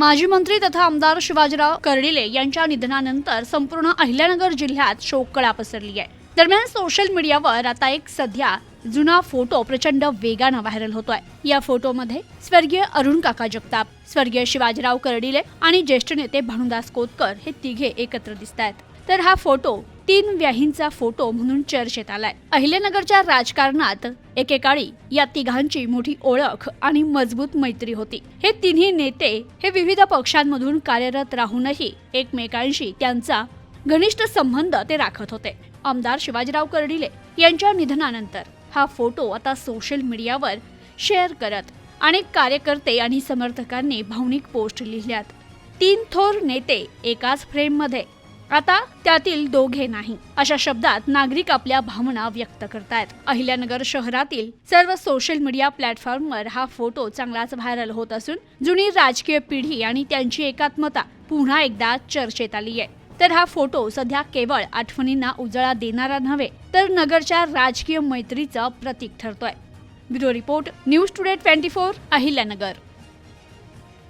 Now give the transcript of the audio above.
माजी मंत्री तथा आमदार शिवाजीराव कर्डिले यांच्या निधनानंतर संपूर्ण अहिल्यानगर जिल्ह्यात शोककळा पसरली आहे. दरम्यान सोशल मीडियावर आता एक सध्या जुना फोटो प्रचंड वेगानं व्हायरल होतोय. या फोटोमध्ये स्वर्गीय अरुण काका जगताप स्वर्गीय शिवाजीराव कर्डिले आणि ज्येष्ठ नेते भानुदास कोतकर हे तिघे एकत्र दिसत आहेत तर हा फोटो तीन व्याहींचा फोटो म्हणून चर्चेत आलाय. अहिल्यानगरच्या राजकारणात एकेकाळी या तिघांची मोठी ओळख आणि मजबूत मैत्री होती. हे तिन्ही नेते हे विविध पक्षांमधून कार्यरत राहूनही एकमेकांशी त्यांचा घनिष्ठ संबंध ते राखत होते. आमदार शिवाजीराव कर्डिले यांच्या निधनानंतर हा फोटो आता सोशल मीडियावर शेअर करत अनेक कार्यकर्ते आणि समर्थकांनी भावनिक पोस्ट लिहिल्यात. तीन थोर नेते एकाच फ्रेममध्ये आता त्यातील दोघे नाही. अशा शब्दात नागरिक आपल्या भावना व्यक्त करतायत. अहिल्यानगर शहरातील सर्व सोशल मीडिया प्लॅटफॉर्मवर हा फोटो चांगलाच व्हायरल होत असून जुनी राजकीय पिढी आणि त्यांची एकात्मता पुन्हा एकदा चर्चेत आली आहे. तर हा फोटो सध्या केवळ आठवणींना उजळा देणारा नव्हे तर नगरच्या राजकीय मैत्रीचं प्रतीक ठरतोय. Bureau report news today twenty four Ahilyanagar.